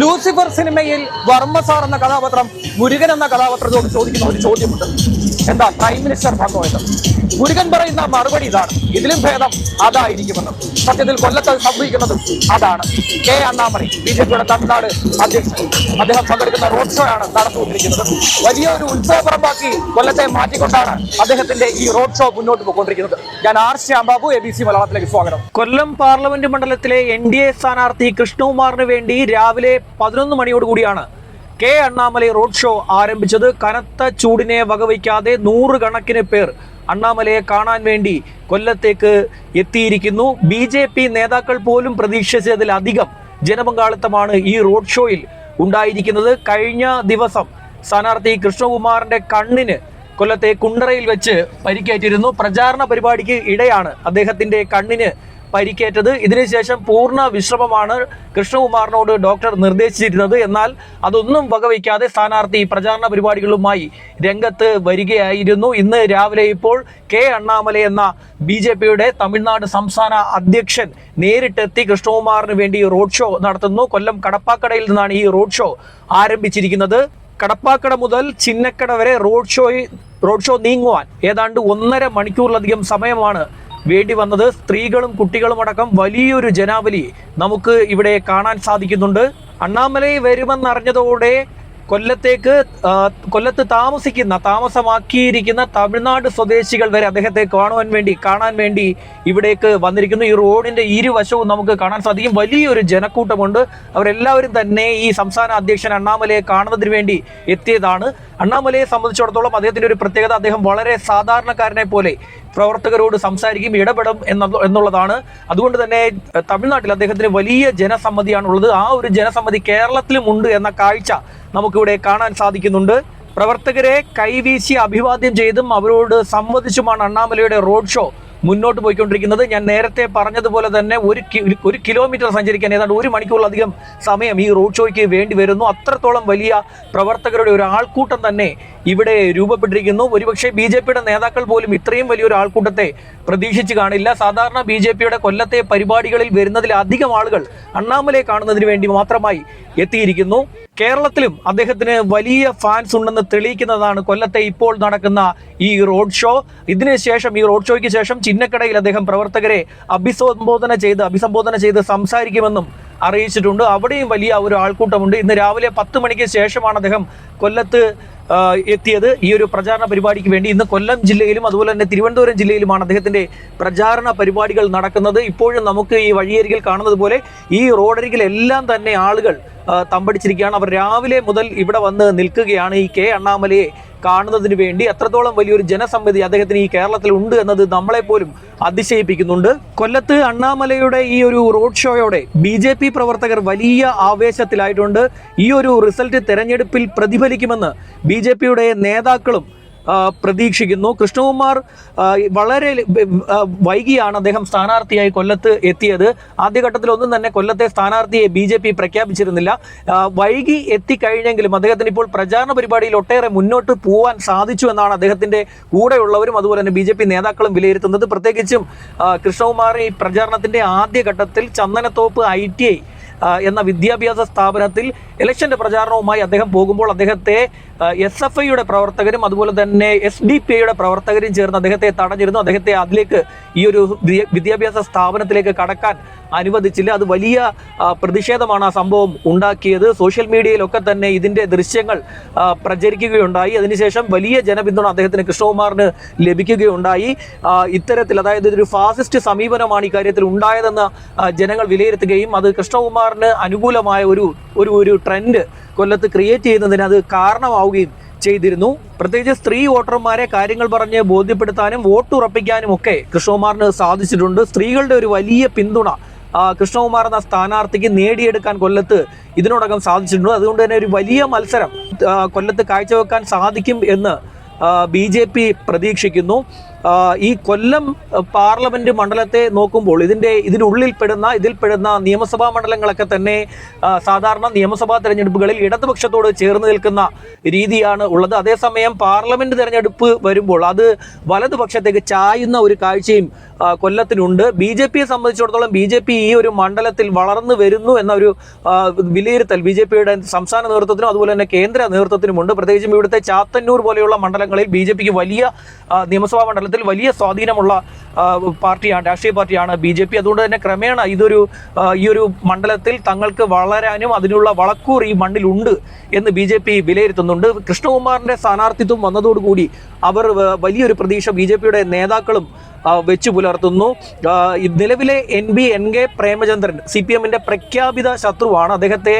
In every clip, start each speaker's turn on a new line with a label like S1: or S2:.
S1: Lucifer സിനിമയിൽ വർമ്മസാർ എന്ന കഥാപാത്രം മുരുകൻ എന്ന കഥാപാത്രത്തോട് ചോദിക്കുന്ന ഒരു ചോദ്യമുണ്ട് എന്താ പ്രൈം മിനിസ്റ്റർ പങ്കുവെന്ന് മുരുകൻ പറയുന്ന മറുപടി ഇതാണ് ഇതിലും ഭേദം അതായിരിക്കുമെന്നും സത്യത്തിൽ കൊല്ലത്ത് സംഭവിക്കുന്നതും അതാണ് കെ അണ്ണാമറി ബി ജെ പിയുടെ തമിഴ്നാട് അധ്യക്ഷൻ അദ്ദേഹം പങ്കെടുക്കുന്ന റോഡ് ഷോ ആണ് നടന്നുകൊണ്ടിരിക്കുന്നത് വലിയൊരു ഉത്സവപ്പുറമ്പാക്കി കൊല്ലത്തെ മാറ്റിക്കൊണ്ടാണ് അദ്ദേഹത്തിന്റെ ഈ റോഡ് ഷോ മുന്നോട്ട് പോയിക്കൊണ്ടിരിക്കുന്നത് ഞാൻ R Shyambabu A B C മലയാളത്തിലേക്ക് സ്വാഗതം
S2: കൊല്ലം പാർലമെന്റ് മണ്ഡലത്തിലെ എൻ ഡി എ സ്ഥാനാർത്ഥി കൃഷ്ണകുമാറിന് വേണ്ടി രാവിലെ പതിനൊന്ന് മണിയോടുകൂടിയാണ് കെ അണ്ണാമലൈ റോഡ് ഷോ ആരംഭിച്ചത് കനത്ത ചൂടിനെ വകവയ്ക്കാതെ നൂറുകണക്കിന് പേർ അണ്ണാമലയെ കാണാൻ വേണ്ടി കൊല്ലത്തേക്ക് എത്തിയിരിക്കുന്നു ബി ജെ പി നേതാക്കൾ പോലും പ്രതീക്ഷിച്ചതിലധികം ജനപങ്കാളിത്തമാണ് ഈ റോഡ് ഷോയിൽ ഉണ്ടായിരിക്കുന്നത് കഴിഞ്ഞ ദിവസം സ്ഥാനാർത്ഥി കൃഷ്ണകുമാറിന്റെ കണ്ണിന് കൊല്ലത്തെ കുണ്ടറയിൽ വെച്ച് പരിക്കേറ്റിരുന്നു പ്രചാരണ പരിപാടിക്ക് ഇടെയാണ് അദ്ദേഹത്തിന്റെ കണ്ണിന് പരിക്കേറ്റത് ഇതിനുശേഷം പൂർണ്ണ വിശ്രമമാണ് കൃഷ്ണകുമാറിനോട് ഡോക്ടർ നിർദ്ദേശിച്ചിരുന്നത് എന്നാൽ അതൊന്നും വകവയ്ക്കാതെ സ്ഥാനാർത്ഥി പ്രചാരണ പരിപാടികളുമായി രംഗത്ത് വരികയായിരുന്നു ഇന്ന് രാവിലെ ഇപ്പോൾ കെ അണ്ണാമല എന്ന ബി ജെ പിയുടെ തമിഴ്നാട് സംസ്ഥാന അധ്യക്ഷൻ നേരിട്ടെത്തി കൃഷ്ണകുമാറിന് വേണ്ടി റോഡ് ഷോ നടത്തുന്നു കൊല്ലം കടപ്പാക്കടയിൽ നിന്നാണ് ഈ റോഡ് ഷോ ആരംഭിച്ചിരിക്കുന്നത് കടപ്പാക്കട മുതൽ ചിന്നക്കട വരെ റോഡ് ഷോയിൽ റോഡ് ഷോ നീങ്ങുവാൻ ഏതാണ്ട് ഒന്നര മണിക്കൂറിലധികം സമയമാണ് വേണ്ടി വന്നത് സ്ത്രീകളും കുട്ടികളും അടക്കം വലിയൊരു ജനാവലി നമുക്ക് ഇവിടെ കാണാൻ സാധിക്കുന്നുണ്ട് അണ്ണാമലൈ വരുമെന്നറിഞ്ഞതോടെ കൊല്ലത്തേക്ക് കൊല്ലത്ത് താമസിക്കുന്ന താമസമാക്കിയിരിക്കുന്ന തമിഴ്നാട് സ്വദേശികൾ വരെ അദ്ദേഹത്തെ കാണുവാൻ വേണ്ടി കാണാൻ വേണ്ടി ഇവിടേക്ക് വന്നിരിക്കുന്നു ഈ റോഡിന്റെ ഇരുവശവും നമുക്ക് കാണാൻ സാധിക്കും വലിയൊരു ജനക്കൂട്ടമുണ്ട് അവരെല്ലാവരും തന്നെ ഈ സംസ്ഥാന അധ്യക്ഷൻ അണ്ണാമലയെ കാണുന്നതിന് വേണ്ടി എത്തിയതാണ് അണ്ണാമലയെ സംബന്ധിച്ചിടത്തോളം അദ്ദേഹത്തിന്റെ ഒരു പ്രത്യേകത അദ്ദേഹം വളരെ സാധാരണക്കാരനെ പോലെ പ്രവർത്തകരോട് സംസാരിക്കും ഇടപെടും എന്നുള്ളതാണ് അതുകൊണ്ട് തന്നെ തമിഴ്നാട്ടിൽ അദ്ദേഹത്തിന് വലിയ ജനസമ്മതിയാണ് ഉള്ളത് ആ ഒരു ജനസമ്മതി കേരളത്തിലും ഉണ്ട് എന്ന കാഴ്ച നമുക്കിവിടെ കാണാൻ സാധിക്കുന്നുണ്ട് പ്രവർത്തകരെ കൈവീശി അഭിവാദ്യം ചെയ്തും അവരോട് സംവദിച്ചുമാണ് അണ്ണാമലയുടെ റോഡ് ഷോ മുന്നോട്ട് പോയിക്കൊണ്ടിരിക്കുന്നത് ഞാൻ നേരത്തെ പറഞ്ഞതുപോലെ തന്നെ ഒരു ഒരു കിലോമീറ്റർ സഞ്ചരിക്കാൻ ഏതാണ്ട് ഒരു മണിക്കൂറിലധികം സമയം ഈ റോഡ് ഷോയ്ക്ക് വേണ്ടി വരുന്നു അത്രത്തോളം വലിയ പ്രവർത്തകരുടെ ഒരു ആൾക്കൂട്ടം തന്നെ ഇവിടെ രൂപപ്പെട്ടിരിക്കുന്നു ഒരുപക്ഷെ ബി ജെ പിയുടെ നേതാക്കൾ പോലും ഇത്രയും വലിയൊരു ആൾക്കൂട്ടത്തെ പ്രതീക്ഷിച്ച് കാണില്ല സാധാരണ ബി ജെ പിയുടെ കൊല്ലത്തെ പരിപാടികളിൽ വരുന്നതിലധികം ആളുകൾ അണ്ണാമലയെ കാണുന്നതിന് വേണ്ടി മാത്രമായി എത്തിയിരിക്കുന്നു കേരളത്തിലും അദ്ദേഹത്തിന് വലിയ ഫാൻസ് ഉണ്ടെന്ന് തെളിയിക്കുന്നതാണ് കൊല്ലത്തെ ഇപ്പോൾ നടക്കുന്ന ഈ റോഡ് ഷോ ഇതിനുശേഷം ഈ റോഡ് ഷോയ്ക്ക് ശേഷം ചിന്നക്കടയിൽ അദ്ദേഹം പ്രവർത്തകരെ അഭിസംബോധന ചെയ്ത് അഭിസംബോധന ചെയ്ത് സംസാരിക്കുമെന്നും അറിയിച്ചിട്ടുണ്ട് അവിടെയും വലിയ ഒരു ആൾക്കൂട്ടമുണ്ട് ഇന്ന് രാവിലെ പത്ത് മണിക്ക് ശേഷമാണ് അദ്ദേഹം കൊല്ലത്ത് എത്തിയത് ഈ ഒരു പ്രചാരണ പരിപാടിക്ക് വേണ്ടി ഇന്ന് കൊല്ലം ജില്ലയിലും അതുപോലെ തന്നെ തിരുവനന്തപുരം ജില്ലയിലുമാണ് അദ്ദേഹത്തിന്റെ പ്രചാരണ പരിപാടികൾ നടക്കുന്നത് ഇപ്പോഴും നമുക്ക് ഈ വഴിയരികിൽ കാണുന്നത് പോലെ ഈ റോഡരികിലെല്ലാം തന്നെ ആളുകൾ തമ്പടിച്ചിരിക്കുകയാണ് അവർ രാവിലെ മുതൽ ഇവിടെ വന്ന് നിൽക്കുകയാണ് ഈ കെ അണ്ണാമലയെ കാണുന്നതിന് വേണ്ടി എത്രത്തോളം വലിയൊരു ജനസമ്മതി അദ്ദേഹത്തിന് ഈ കേരളത്തിൽ ഉണ്ട് എന്നത് നമ്മളെപ്പോലും അതിശയിപ്പിക്കുന്നുണ്ട് കൊല്ലത്ത് അണ്ണാമലയുടെ ഈ ഒരു റോഡ് ഷോയോടെ ബി ജെ പി പ്രവർത്തകർ വലിയ ആവേശത്തിലായിട്ടുണ്ട് ഈ ഒരു റിസൾട്ട് തെരഞ്ഞെടുപ്പിൽ പ്രതിഫലിക്കുമെന്ന് ബി നേതാക്കളും പ്രതീക്ഷിക്കുന്നു കൃഷ്ണകുമാർ വളരെ വൈകിയാണ് അദ്ദേഹം സ്ഥാനാർത്ഥിയായി കൊല്ലത്ത് എത്തിയത് ആദ്യഘട്ടത്തിൽ ഒന്നും തന്നെ കൊല്ലത്തെ സ്ഥാനാർത്ഥിയെ ബി ജെ പി പ്രഖ്യാപിച്ചിരുന്നില്ല വൈകി എത്തിക്കഴിഞ്ഞെങ്കിലും അദ്ദേഹത്തിന് ഇപ്പോൾ പ്രചാരണ പരിപാടിയിൽ ഒട്ടേറെ മുന്നോട്ട് പോവാൻ സാധിച്ചു എന്നാണ് അദ്ദേഹത്തിന്റെ കൂടെയുള്ളവരും അതുപോലെ തന്നെ ബി ജെ പി നേതാക്കളും വിലയിരുത്തുന്നത് പ്രത്യേകിച്ചും കൃഷ്ണകുമാർ ഈ പ്രചാരണത്തിന്റെ ആദ്യഘട്ടത്തിൽ ചന്ദനത്തോപ്പ് ഐ ടി ഐ എന്ന വിദ്യാഭ്യാസ സ്ഥാപനത്തിൽ ഇലക്ഷൻ്റെ പ്രചാരണവുമായി അദ്ദേഹം പോകുമ്പോൾ അദ്ദേഹത്തെ എസ് എഫ് ഐയുടെ പ്രവർത്തകരും അതുപോലെ തന്നെ എസ് ഡി പി ഐയുടെ പ്രവർത്തകരും ചേർന്ന് അദ്ദേഹത്തെ തടഞ്ഞിരുന്നു അദ്ദേഹത്തെ അതിലേക്ക് ഈ ഒരു വിദ്യാഭ്യാസ സ്ഥാപനത്തിലേക്ക് കടക്കാൻ അനുവദിച്ചില്ല അത് വലിയ പ്രതിഷേധമാണ് ആ സംഭവം ഉണ്ടാക്കിയത് സോഷ്യൽ മീഡിയയിലൊക്കെ തന്നെ ഇതിൻ്റെ ദൃശ്യങ്ങൾ പ്രചരിക്കുകയുണ്ടായി അതിനുശേഷം വലിയ ജനപിന്തുണ അദ്ദേഹത്തിന് കൃഷ്ണകുമാറിന് ലഭിക്കുകയുണ്ടായി ഇത്തരത്തിൽ അതായത് ഒരു ഫാസിസ്റ്റ് സമീപനമാണ് ഇക്കാര്യത്തിൽ ഉണ്ടായതെന്ന് ജനങ്ങൾ വിലയിരുത്തുകയും അത് കൃഷ്ണകുമാറിന് അനുകൂലമായ ഒരു ഒരു ഒരു ട്രെൻഡ് കൊല്ലത്ത് ക്രിയേറ്റ് ചെയ്യുന്നതിന് അത് കാരണമാവുകയും ചെയ്തിരുന്നു പ്രത്യേകിച്ച് സ്ത്രീ വോട്ടർമാരെ കാര്യങ്ങൾ പറഞ്ഞ് ബോധ്യപ്പെടുത്താനും വോട്ട് ഉറപ്പിക്കാനും ഒക്കെ കൃഷ്ണകുമാറിന് സാധിച്ചിട്ടുണ്ട് സ്ത്രീകളുടെ ഒരു വലിയ പിന്തുണ കൃഷ്ണകുമാർ എന്ന സ്ഥാനാർത്ഥിക്ക് നേടിയെടുക്കാൻ കൊല്ലത്ത് ഇതിനോടകം സാധിച്ചിട്ടുണ്ട് അതുകൊണ്ട് തന്നെ ഒരു വലിയ മത്സരം കൊല്ലത്ത് കാഴ്ചവെക്കാൻ സാധിക്കും എന്ന് ബി പ്രതീക്ഷിക്കുന്നു ഈ കൊല്ലം പാർലമെന്റ് മണ്ഡലത്തെ നോക്കുമ്പോൾ ഇതിൻ്റെ ഇതിനുള്ളിൽ പെടുന്ന ഇതിൽ പെടുന്ന നിയമസഭാ മണ്ഡലങ്ങളൊക്കെ തന്നെ സാധാരണ നിയമസഭാ തെരഞ്ഞെടുപ്പുകളിൽ ഇടതുപക്ഷത്തോട് ചേർന്ന് നിൽക്കുന്ന രീതിയാണ് ഉള്ളത് അതേസമയം പാർലമെന്റ് തെരഞ്ഞെടുപ്പ് വരുമ്പോൾ അത് വലതുപക്ഷത്തേക്ക് ചായുന്ന ഒരു കാഴ്ചയും കൊല്ലത്തിനുണ്ട് ബി ജെ പിയെ സംബന്ധിച്ചിടത്തോളം ബി ജെ പി ഈ ഒരു മണ്ഡലത്തിൽ വളർന്നു വരുന്നു എന്നൊരു വിലയിരുത്തൽ ബി ജെ പിയുടെ സംസ്ഥാന നേതൃത്വത്തിനും അതുപോലെ തന്നെ കേന്ദ്ര നേതൃത്വത്തിനുമുണ്ട് പ്രത്യേകിച്ചും ഇവിടുത്തെ ചാത്തന്നൂർ പോലെയുള്ള മണ്ഡലങ്ങളിൽ ബി ജെ പിക്ക് വലിയ നിയമസഭാ മണ്ഡലത്തിൽ കേരളത്തിൽ വലിയ സ്വാധീനമുള്ള പാർട്ടിയാണ് രാഷ്ട്രീയ പാർട്ടിയാണ് ബി ജെ പി അതുകൊണ്ട് തന്നെ ക്രമേണ ഇതൊരു ഈ ഒരു മണ്ഡലത്തിൽ തങ്ങൾക്ക് വളരാനും അതിനുള്ള വളക്കൂർ ഈ മണ്ണിലുണ്ട് എന്ന് ബി ജെ പി വിലയിരുത്തുന്നുണ്ട് കൃഷ്ണകുമാറിന്റെ സ്ഥാനാർത്ഥിത്വം വന്നതോടുകൂടി അവർ വലിയൊരു പ്രതീക്ഷ ബി ജെ പിയുടെ നേതാക്കളും വെച്ചു പുലർത്തുന്നു നിലവിലെ N B N K Premachandran C P എമ്മിന്റെ പ്രഖ്യാപിത ശത്രുവാണ് അദ്ദേഹത്തെ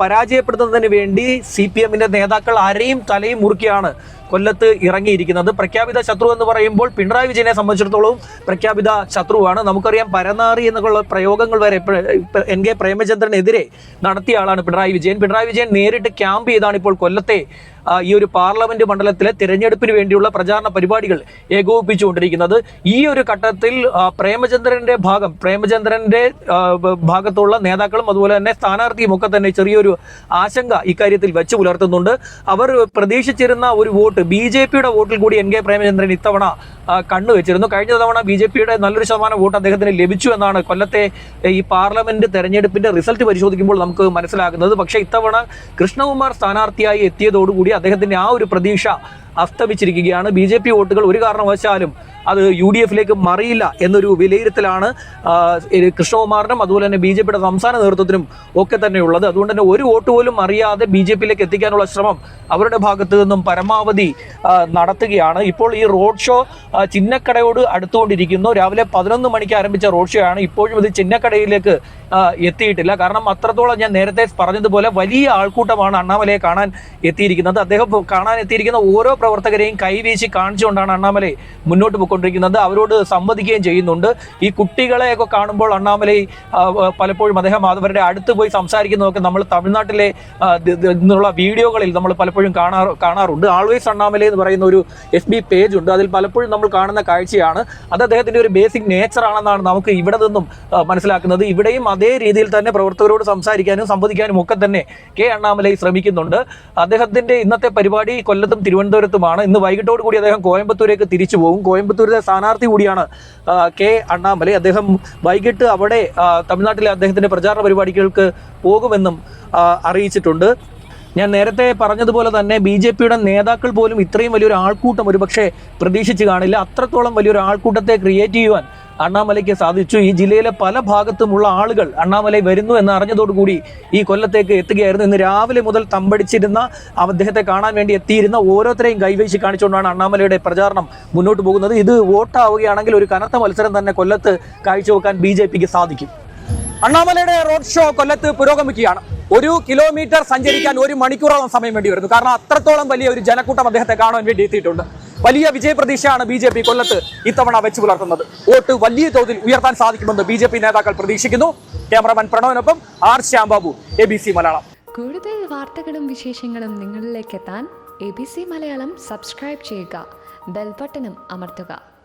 S2: പരാജയപ്പെടുന്നതിന് വേണ്ടി സി പി എമ്മിൻ്റെ നേതാക്കൾ അരയും തലയും മുറുക്കിയാണ് കൊല്ലത്ത് ഇറങ്ങിയിരിക്കുന്നത് പ്രഖ്യാപിത ശത്രു എന്ന് പറയുമ്പോൾ പിണറായി വിജയനെ സംബന്ധിച്ചിടത്തോളം പ്രഖ്യാപിത ശത്രുവാണ് നമുക്കറിയാം പരനാറി എന്നുള്ള പ്രയോഗങ്ങൾ വരെ എൻ കെ പ്രേമചന്ദ്രനെതിരെ നടത്തിയ ആളാണ് പിണറായി വിജയൻ പിണറായി വിജയൻ നേരിട്ട് ക്യാമ്പ് ചെയ്താണ് ഇപ്പോൾ കൊല്ലത്തെ ഈ ഒരു പാർലമെന്റ് മണ്ഡലത്തിലെ തിരഞ്ഞെടുപ്പിന് വേണ്ടിയുള്ള പ്രചാരണ പരിപാടികൾ ഏകോപിപ്പിച്ചുകൊണ്ടിരിക്കുന്നത് ഈ ഒരു ഘട്ടത്തിൽ പ്രേമചന്ദ്രന്റെ ഭാഗം പ്രേമചന്ദ്രന്റെ ഭാഗത്തുള്ള നേതാക്കളും അതുപോലെ തന്നെ സ്ഥാനാർത്ഥിയും ഒക്കെ തന്നെ ചെറിയൊരു ആശങ്ക ഇക്കാര്യത്തിൽ വെച്ച് പുലർത്തുന്നുണ്ട് അവർ പ്രതീക്ഷിച്ചിരുന്ന ഒരു വോട്ട് ബി ജെ പിയുടെ വോട്ടിൽ കൂടി എൻ കെ പ്രേമചന്ദ്രൻ ഇത്തവണ കണ്ണുവെച്ചിരുന്നു കഴിഞ്ഞ തവണ ബി ജെ പിയുടെ നല്ലൊരു ശതമാനം വോട്ട് അദ്ദേഹത്തിന് ലഭിച്ചു എന്നാണ് കൊല്ലത്തെ ഈ പാർലമെന്റ് തെരഞ്ഞെടുപ്പിന്റെ റിസൾട്ട് പരിശോധിക്കുമ്പോൾ നമുക്ക് മനസ്സിലാകുന്നത് പക്ഷേ ഇത്തവണ കൃഷ്ണകുമാർ സ്ഥാനാർത്ഥിയായി എത്തിയതോടുകൂടി അദ്ദേഹത്തിന്റെ ആ ഒരു പ്രതീക്ഷ അസ്തമിച്ചിരിക്കുകയാണ് ബി ജെ പി വോട്ടുകൾ ഒരു കാരണവശാലും അത് യു ഡി എഫിലേക്ക് മറിയില്ല എന്നൊരു വിലയിരുത്തലാണ് കൃഷ്ണകുമാറിനും അതുപോലെ തന്നെ ബി ജെ പിയുടെ സംസ്ഥാന നേതൃത്വത്തിനും ഒക്കെ തന്നെയുള്ളത് അതുകൊണ്ട് തന്നെ ഒരു വോട്ട് പോലും അറിയാതെ ബി ജെ പിയിലേക്ക് എത്തിക്കാനുള്ള ശ്രമം അവരുടെ ഭാഗത്ത് നിന്നും പരമാവധി നടത്തുകയാണ് ഇപ്പോൾ ഈ റോഡ് ഷോ ചിന്നക്കടയോട് അടുത്തുകൊണ്ടിരിക്കുന്നു രാവിലെ പതിനൊന്ന് മണിക്ക് ആരംഭിച്ച റോഡ് ഷോ ആണ് ഇപ്പോഴും ഇത് ചിന്നക്കടയിലേക്ക് എത്തിയിട്ടില്ല കാരണം അത്രത്തോളം ഞാൻ നേരത്തെ പറഞ്ഞതുപോലെ വലിയ ആൾക്കൂട്ടമാണ് അണ്ണാമലയെ കാണാൻ എത്തിയിരിക്കുന്നത് അദ്ദേഹം കാണാൻ എത്തിയിരിക്കുന്ന ഓരോ പത്രപ്രവർത്തകരെയും കൈവീശി കാണിച്ചുകൊണ്ടാണ് അണ്ണാമലൈ മുന്നോട്ട് പോയിക്കൊണ്ടിരിക്കുന്നത് അവരോട് സംവദിക്കുകയും ചെയ്യുന്നുണ്ട് ഈ കുട്ടികളെയൊക്കെ കാണുമ്പോൾ അണ്ണാമലൈ പലപ്പോഴും അദ്ദേഹം അവരുടെ അടുത്ത് പോയി സംസാരിക്കുന്നതൊക്കെ നമ്മൾ തമിഴ്നാട്ടിലെ നിന്നുള്ള വീഡിയോകളിൽ നമ്മൾ പലപ്പോഴും കാണാ കാണാറുണ്ട് ആൾവേസ് അണ്ണാമലൈ എന്ന് പറയുന്ന ഒരു എഫ് ബി പേജ് ഉണ്ട് അതിൽ പലപ്പോഴും നമ്മൾ കാണുന്ന കാഴ്ചയാണ് അത് അദ്ദേഹത്തിൻ്റെ ഒരു ബേസിക് നേച്ചർ ആണെന്നാണ് നമുക്ക് ഇവിടെ നിന്നും മനസ്സിലാക്കുന്നത് ഇവിടെയും അതേ രീതിയിൽ തന്നെ പ്രവർത്തകരോട് സംസാരിക്കാനും സംവദിക്കാനും ഒക്കെ തന്നെ കെ അണ്ണാമലൈ ശ്രമിക്കുന്നുണ്ട് അദ്ദേഹത്തിൻ്റെ ഇന്നത്തെ പരിപാടി കൊല്ലത്തും തിരുവനന്തപുരത്തും പങ്കാളിത്തമാണ് ഇന്ന് വൈകിട്ടോട് കൂടി അദ്ദേഹം കോയമ്പത്തൂരേക്ക് തിരിച്ചു പോകും കോയമ്പത്തൂരിലെ സ്ഥാനാർത്ഥി കൂടിയാണ് കെ അണ്ണാമലൈ അദ്ദേഹം വൈകിട്ട് അവിടെ തമിഴ്നാട്ടിലെ അദ്ദേഹത്തിന്റെ പ്രചാരണ പരിപാടികൾക്ക് പോകുമെന്നും അറിയിച്ചിട്ടുണ്ട് ഞാൻ നേരത്തെ പറഞ്ഞതുപോലെ തന്നെ ബി ജെ പിയുടെ നേതാക്കൾ പോലും ഇത്രയും വലിയൊരു ആൾക്കൂട്ടം ഒരുപക്ഷെ പ്രതീക്ഷിച്ച് കാണില്ല അത്രത്തോളം വലിയൊരു ആൾക്കൂട്ടത്തെ ക്രിയേറ്റ് ചെയ്യുവാൻ അണ്ണാമലയ്ക്ക് സാധിച്ചു ഈ ജില്ലയിലെ പല ഭാഗത്തുമുള്ള ആളുകൾ അണ്ണാമലൈ വരുന്നു എന്ന് അറിഞ്ഞതോടുകൂടി ഈ കൊല്ലത്തേക്ക് എത്തുകയായിരുന്നു ഇന്ന് രാവിലെ മുതൽ തമ്പടിച്ചിരുന്ന അദ്ദേഹത്തെ കാണാൻ വേണ്ടി എത്തിയിരുന്ന ഓരോരുത്തരെയും കൈവീശി കാണിച്ചുകൊണ്ടാണ് അണ്ണാമലയുടെ പ്രചാരണം മുന്നോട്ട് പോകുന്നത് ഇത് വോട്ടാവുകയാണെങ്കിൽ ഒരു കനത്ത മത്സരം തന്നെ കൊല്ലത്ത് കാഴ്ചവെക്കാൻ ബി ജെ പിക്ക് സാധിക്കും അണ്ണാമലയുടെ റോഡ് ഷോ കൊല്ലത്ത് പുരോഗമിക്കുകയാണ് ഒരു കിലോമീറ്റർ സഞ്ചരിക്കാൻ ഒരു മണിക്കൂറോളം സമയം വേണ്ടി വരുന്നു കാരണം അത്രത്തോളം വലിയ ഒരു ജനക്കൂട്ടം അദ്ദേഹത്തെ കാണാൻ വേണ്ടി എത്തിയിട്ടുണ്ട് വലിയ വിജയപ്രതീക്ഷയാണ് ബി ജെ പി കൊല്ലത്ത് ഇത്തവണ വെച്ചു പുലർത്തുന്നത് വോട്ട് വലിയ തോതിൽ ഉയർത്താൻ സാധിക്കുമെന്ന് ബി ജെ പി നേതാക്കൾ പ്രതീക്ഷിക്കുന്നു ക്യാമറമാൻ പ്രണവിനൊപ്പം R Shyambabu A B C Malayalam കൂടുതൽ വാർത്തകളും വിശേഷങ്ങളും നിങ്ങളിലേക്ക് എത്താൻ A B C Malayalam subscribe ചെയ്യുക ബെൽബട്ടനും അമർത്തുക